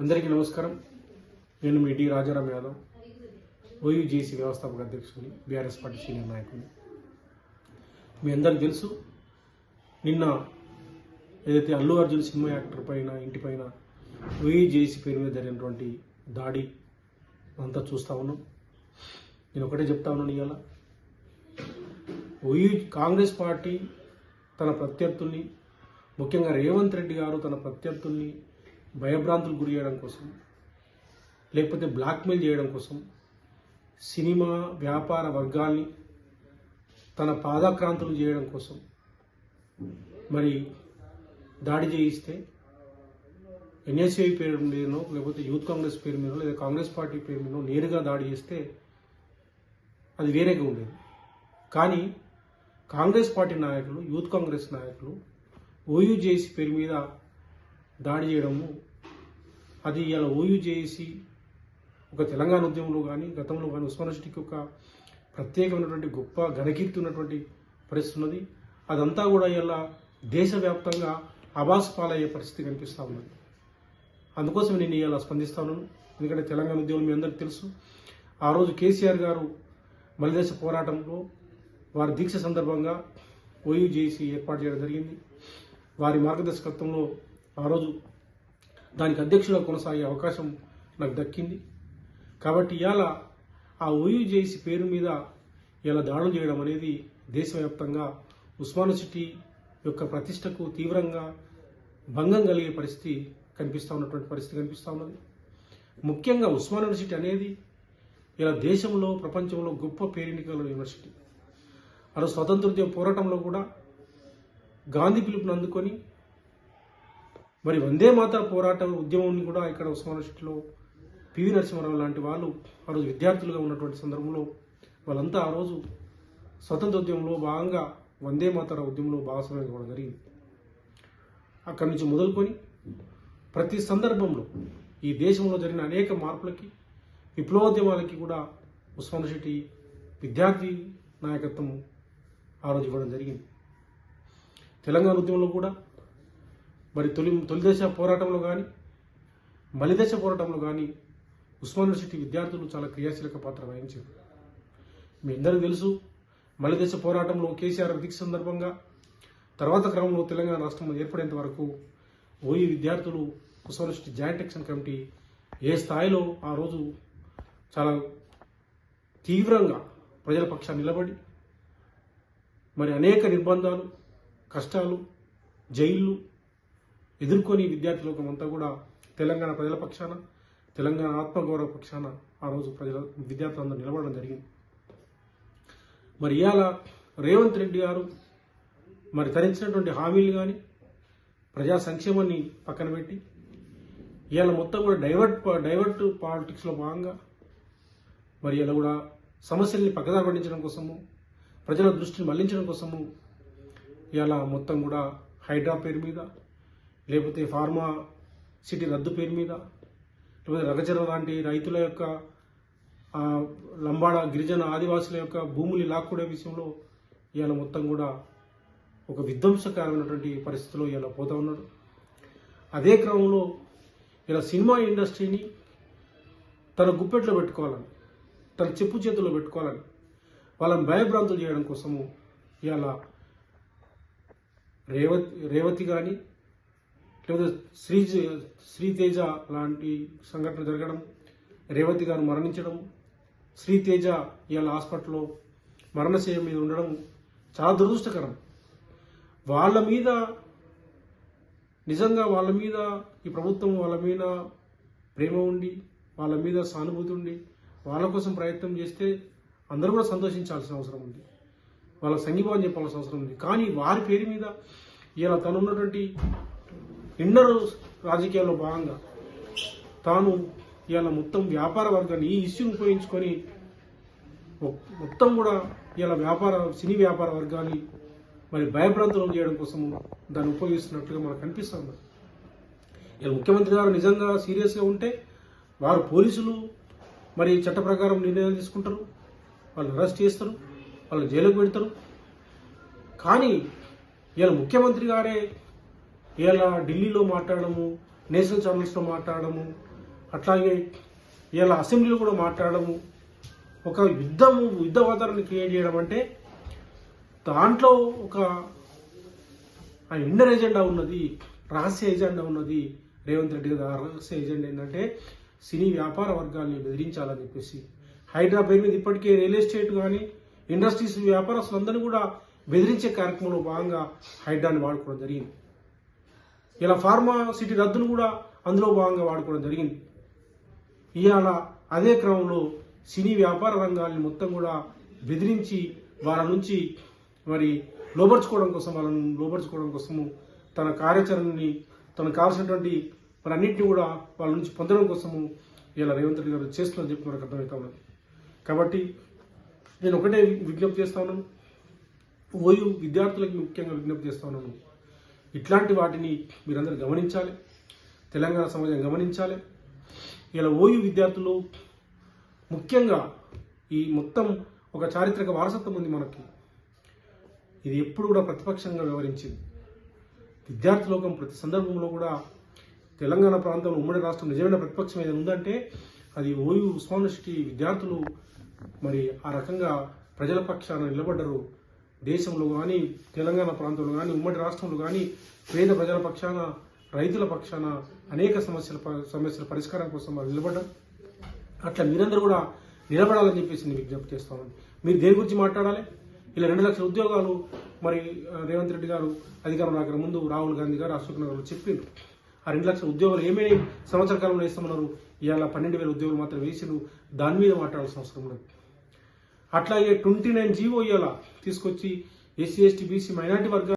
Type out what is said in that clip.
అందరికీ నమస్కారం. నేను మీ డి రాజారాం యాదవ్. ఓయూజేసీ వ్యవస్థాపక అధ్యక్షుడిని బీఆర్ఎస్ పార్టీ సీనియర్ నాయకుడిని మీ అందరికీ తెలుసు నిన్న ఏదైతే అల్లు అర్జున్ సినిమా యాక్టర్ పైన ఇంటి పైన ఓయూజేసీ పేరు మీద జరిగినటువంటి దాడి అంతా చూస్తా ఉన్నాం. నేను ఒకటే చెప్తా ఉన్నాను ఇవాళ. ఓయూ కాంగ్రెస్ పార్టీ తన ప్రత్యర్థుల్ని ముఖ్యంగా రేవంత్ రెడ్డి గారు తన ప్రత్యర్థుల్ని భయభ్రాంతులు గురి చేయడం కోసం లేకపోతే బ్లాక్మెయిల్ చేయడం కోసం సినిమా వ్యాపార వర్గాల్ని తన పాదాక్రాంతులు చేయడం కోసం మరి దాడి చేయిస్తే ఎన్ఎస్ఐ పేరు మీదనో లేకపోతే యూత్ కాంగ్రెస్ పేరు మీదనో లేదా కాంగ్రెస్ పార్టీ పేరు మీదనో నేరుగా దాడి చేస్తే అది వేరేగా ఉండేది. కానీ కాంగ్రెస్ పార్టీ నాయకులు యూత్ కాంగ్రెస్ నాయకులు ఓయూజేసీ పేరు మీద దాడి చేయడము అది ఇలా చేసి ఒక తెలంగాణ ఉద్యమంలో కానీ గతంలో కానీ ఉస్మాన్ ఒక ప్రత్యేకమైనటువంటి గొప్ప ఘనకీర్తి ఉన్నటువంటి పరిస్థితి ఉన్నది. అదంతా కూడా ఇలా దేశవ్యాప్తంగా అబాస్ పాలయ్యే పరిస్థితి కనిపిస్తూ ఉన్నది. అందుకోసం నేను ఇలా స్పందిస్తాను ఎందుకంటే తెలంగాణ ఉద్యమం మీ అందరికీ తెలుసు. ఆ రోజు కేసీఆర్ గారు మలిదేశ పోరాటంలో వారి దీక్ష సందర్భంగా ఓయూజేసీ ఏర్పాటు చేయడం జరిగింది. వారి మార్గదర్శకత్వంలో ఆ రోజు దానికి అధ్యక్షుడిగా కొనసాగే అవకాశం నాకు దక్కింది. కాబట్టి ఇవాళ ఆ ఓయూజేసీ పేరు మీద ఇలా దాడులు చేయడం అనేది దేశవ్యాప్తంగా ఉస్మాన్ సిటీ యొక్క ప్రతిష్టకు తీవ్రంగా భంగం కలిగే పరిస్థితి కనిపిస్తూ ఉన్నటువంటి పరిస్థితి కనిపిస్తూ ఉన్నది. ముఖ్యంగా ఉస్మాన్ యూనివర్సిటీ అనేది ఇలా దేశంలో ప్రపంచంలో గొప్ప పేరెన్నికల యూనివర్సిటీ. అలా స్వతంత్రోద్యమ పోరాటంలో కూడా గాంధీ పిలుపుని అందుకొని మరి వందే మాతర పోరాట ఉద్యమాన్ని కూడా ఇక్కడ ఉస్మాన్ యూనివర్సిటీలో పివి నరసింహారావు లాంటి వాళ్ళు ఆ రోజు విద్యార్థులుగా ఉన్నటువంటి సందర్భంలో వాళ్ళంతా ఆ రోజు స్వతంత్రోద్యమంలో భాగంగా వందే మాతర ఉద్యమంలో భాగస్వామ్యం కావడం జరిగింది. అక్కడి నుంచి మొదలుకొని ప్రతి సందర్భంలో ఈ దేశంలో జరిగిన అనేక మార్పులకి విప్లవోద్యమాలకి కూడా ఉస్మాన్ యూనివర్సిటీ విద్యార్థి నాయకత్వం ఆ రోజు ఇవ్వడం జరిగింది. తెలంగాణ ఉద్యమంలో కూడా మరి తొలి తొలిదశ పోరాటంలో కానీ మలిదశ పోరాటంలో కానీ ఉస్మాన్ యూనివర్సిటీ విద్యార్థులు చాలా క్రియాశీలక పాత్ర వహించారు. మీ అందరికీ తెలుసు మలిదశ పోరాటంలో కేసీఆర్ దీక్ష సందర్భంగా తర్వాత క్రమంలో తెలంగాణ రాష్ట్రం ఏర్పడేంత వరకు ఓయి విద్యార్థులు Osman university joint action committee ఏ స్థాయిలో ఆ రోజు చాలా తీవ్రంగా ప్రజల పక్షాన్ని నిలబడి మరి అనేక నిర్బంధాలు కష్టాలు జైళ్ళు ఎదుర్కొని విద్యార్థి లోకం అంతా కూడా తెలంగాణ ప్రజల పక్షాన తెలంగాణ ఆత్మగౌరవ పక్షాన ఆ రోజు ప్రజల విద్యార్థులందరూ నిలబడడం జరిగింది. మరి ఇవాళ రేవంత్ రెడ్డి గారు మరి తరించినటువంటి హామీలు కానీ ప్రజా సంక్షేమాన్ని పక్కన పెట్టి ఇవాళ మొత్తం కూడా డైవర్ట్ డైవర్ట్ పాలిటిక్స్లో భాగంగా మరి ఇలా కూడా సమస్యల్ని పక్కదారి పట్టించడం కోసము ప్రజల దృష్టిని మళ్ళించడం కోసము ఇలా మొత్తం కూడా హైడ్రా పేరు మీద లేకపోతే ఫార్మా సిటీ రద్దు పేరు మీద లేకపోతే రగచర లాంటి రైతుల యొక్క లంబాడ గిరిజన ఆదివాసుల యొక్క భూములు లాక్కునే విషయంలో ఈయన మొత్తం కూడా ఒక విధ్వంసకరమైనటువంటి పరిస్థితిలో ఈయన పోతా ఉన్నాడు. అదే క్రమంలో ఇలా సినిమా ఇండస్ట్రీని తన గుప్పెట్లో పెట్టుకోవాలని తన చెప్పు చేతుల్లో పెట్టుకోవాలని వాళ్ళని భయభ్రాంతులు చేయడం కోసము ఇవాళ రేవతి రేవతి కానీ లేదా శ్రీ శ్రీతేజ లాంటి సంఘటన జరగడం రేవతి గారు మరణించడం శ్రీతేజ ఇవాళ హాస్పిటల్లో మరణశయం మీద ఉండడం చాలా దురదృష్టకరం. వాళ్ళ మీద నిజంగా వాళ్ళ మీద ఈ ప్రభుత్వం వాళ్ళ మీద ప్రేమ ఉండి వాళ్ళ మీద సానుభూతి ఉండి వాళ్ళ కోసం ప్రయత్నం చేస్తే అందరూ కూడా సంతోషించాల్సిన అవసరం ఉంది. వాళ్ళ సంఘీభావం చెప్పాల్సిన అవసరం ఉంది. కానీ వారి పేరు మీద ఇలా తను ఉన్నటువంటి రాజకీయాల్లో భాగంగా తాను ఇవాళ మొత్తం వ్యాపార వర్గాన్ని ఈ ఇష్యూని ఉపయోగించుకొని మొత్తం కూడా ఇలా వ్యాపార సినీ వ్యాపార వర్గాన్ని మరి భయభ్రాంతులు చేయడం కోసం దాన్ని ఉపయోగిస్తున్నట్లుగా మనకు కనిపిస్తుంది ఇలా ముఖ్యమంత్రి గారు నిజంగా సీరియస్గా ఉంటే వారు పోలీసులు మరి చట్ట ప్రకారం నిర్ణయాలు తీసుకుంటారు వాళ్ళని అరెస్ట్ చేస్తారు వాళ్ళని జైలుకు పెడతారు. కానీ ఇలా ముఖ్యమంత్రి గారే ఇలా ఢిల్లీలో మాట్లాడము నేషనల్ ఛానల్స్లో మాట్లాడము అట్లాగే ఇలా అసెంబ్లీలో కూడా మాట్లాడము. ఒక యుద్ధము యుద్ధ వాతావరణాన్ని క్రియేట్ చేయడం అంటే దాంట్లో ఒక ఆ ఇండర్ ఎజెండా ఉన్నది రహస్య ఎజెండా ఉన్నది. రేవంత్ రెడ్డి గారి రహస్య ఎజెండా ఏంటంటే సినీ వ్యాపార వర్గాల్ని బెదిరించాలని చెప్పేసి. హైదరాబాద్ మీద ఇప్పటికే రియల్ ఎస్టేట్ కానీ ఇండస్ట్రీస్ వ్యాపారస్తులందరినీ కూడా బెదిరించే కార్యక్రమంలో భాగంగా హైడ్రాని వాడుకోవడం జరిగింది. ఇలా ఫార్మా సిటీ రద్దును కూడా అందులో భాగంగా వాడుకోవడం జరిగింది. ఇవాళ అదే క్రమంలో సినీ వ్యాపార రంగాల్ని మొత్తం కూడా బెదిరించి వాళ్ళ నుంచి మరి లోపరుచుకోవడం కోసం వాళ్ళని లోపరుచుకోవడం కోసము తన కార్యాచరణని తనకు కావాల్సినటువంటి మరి అన్నింటినీ కూడా వాళ్ళ నుంచి పొందడం కోసము ఇలా రేవంత్ రెడ్డి గారు చేస్తున్నారని చెప్పి మనకు అర్థమవుతా ఉన్నది. కాబట్టి నేను ఒకటే విజ్ఞప్తి చేస్తా ఉన్నాను. ఓయూ విద్యార్థులకు ముఖ్యంగా విజ్ఞప్తి చేస్తా ఉన్నాను. ఇట్లాంటి వాటిని మీరందరూ గమనించాలి. తెలంగాణ సమాజం గమనించాలి. ఇలా ఓయూ విద్యార్థులు ముఖ్యంగా ఈ మొత్తం ఒక చారిత్రక వారసత్వం ఉంది మనకి. ఇది ఎప్పుడు కూడా ప్రతిపక్షంగా వ్యవహరించింది. విద్యార్థి లోకం ప్రతి సందర్భంలో కూడా తెలంగాణ ప్రాంతంలో ఉమ్మడి రాష్ట్రం నిజమైన ప్రతిపక్షం ఏదైనా ఉందంటే అది ఓయూ ఉస్మాన్ యూనివర్సిటీ విద్యార్థులు మరి ఆ రకంగా ప్రజల పక్షాన నిలబడ్డరు. దేశంలో కానీ తెలంగాణ ప్రాంతంలో కానీ ఉమ్మడి రాష్ట్రంలో కానీ పేద ప్రజల పక్షాన రైతుల పక్షాన అనేక సమస్యల సమస్యల పరిష్కారం కోసం వాళ్ళు నిలబడ్డారు అట్లా మీరందరూ కూడా నిలబడాలని చెప్పేసి నేను విజ్ఞప్తి చేస్తామని మీరు దేని గురించి మాట్లాడాలి? ఇలా రెండు లక్షల ఉద్యోగాలు మరి రేవంత్ రెడ్డి గారు అధికారం రాక ముందు రాహుల్ గాంధీ గారు అశోక్ నగర్ చెప్పిండ్రు ఆ రెండు లక్షల ఉద్యోగాలు ఏమేమి సంవత్సర కాలంలో ఇస్తామన్నారు ఇవాళ పన్నెండు వేల ఉద్యోగాలు మాత్రం వేసిండ్రు. దాని మీద మాట్లాడాల్సిన అవసరం ఉండదు. అట్లాగే ట్వంటీ నైన్ జీవో ఇవాళ తీసుకొచ్చి ఎస్సీ ఎస్టీ బీసీ మైనార్టీ వర్గాలు